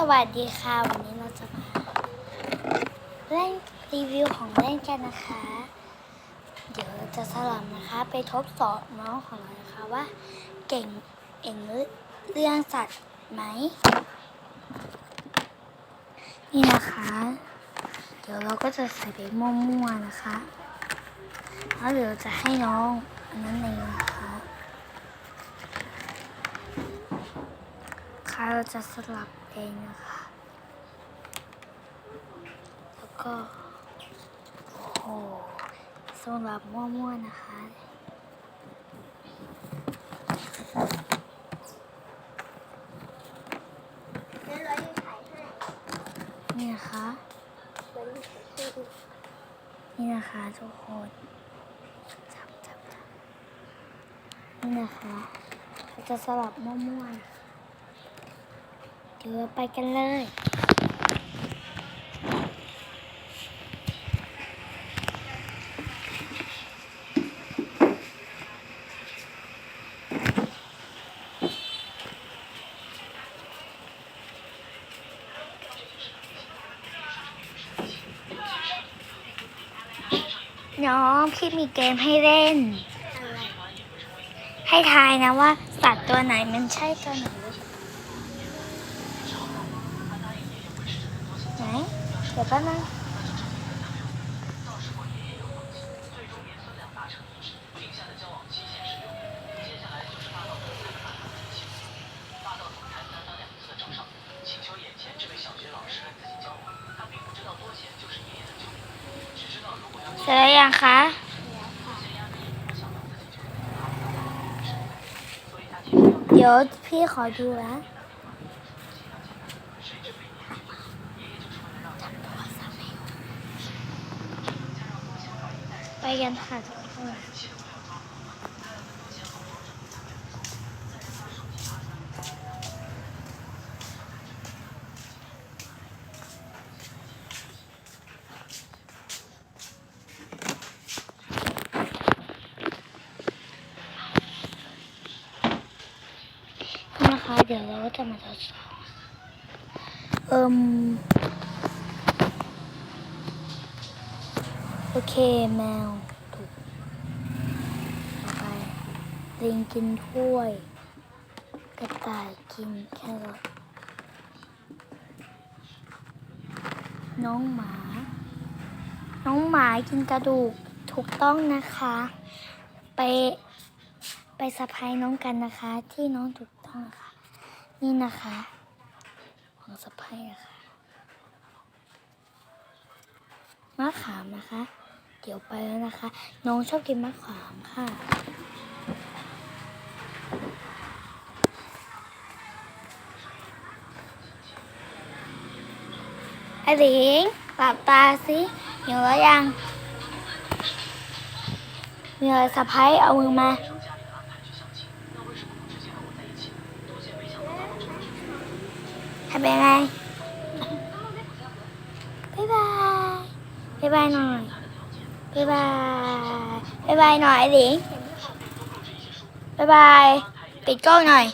สวัสดีค่ะ วันนี้เราจะมาเล่นรีวิวของเล่นกันนะคะ เดี๋ยวเราจะสลับนะคะ ไปทดสอบน้องของเรานะคะว่า เก่งเองเรื่องสัตว์ไหม นี่นะคะ เดี๋ยวเราก็จะใส่ไปมั่วๆนะคะแล้วเดี๋ยวจะให้น้องอันนั้นเองนะคะค่ะเราจะสลับ เองนะคะ แล้วก็ โอ้โหสลับมั่วๆนะคะนเราจะถ่ายให้นี่นะคะเราจะถ่ายให้ดูนี่นะคะทุกคนจับจับจับนี่นะคะเราจะสลับมั่วๆนะคะ ดี๋ยวเราไปกันเลยน้องพี่มีเกมให้เล่น ให้ทายนะว่าสัตว์ตัวไหนมันใช่ตัวไหน เดี๋ยวแป๊บนึงเสร็จแล้วยังคะ เดี๋ยวพี่ขอดูนะ ไปกันค่ะทุกคนนะคะเดี๋ยวเราก็จะมาทดสอบเอิม โอเคแมวถูกต่อไปลิงกินถ้วย กระต่ายกินแครอทน้องหมา น้องหมากินกระดูกถูกต้องนะคะ ไปไปสะพายน้องกันนะคะ ที่น้องถูกต้องนะคะนี่นะคะ ของสะพายนะคะมะขามนะคะ เดี๋ยวไปแล้วนะคะ น้องชอบกินมะขามค่ะไอ้หลิงหลับตาสิหิวแล้วยัง มีอะไรสะพายเอามือมาทำยังไง บ๊ายบาย บ๊ายบายหน่อย บายบายบายบายหน่อยสิบายบายปิดกล้องหน่อย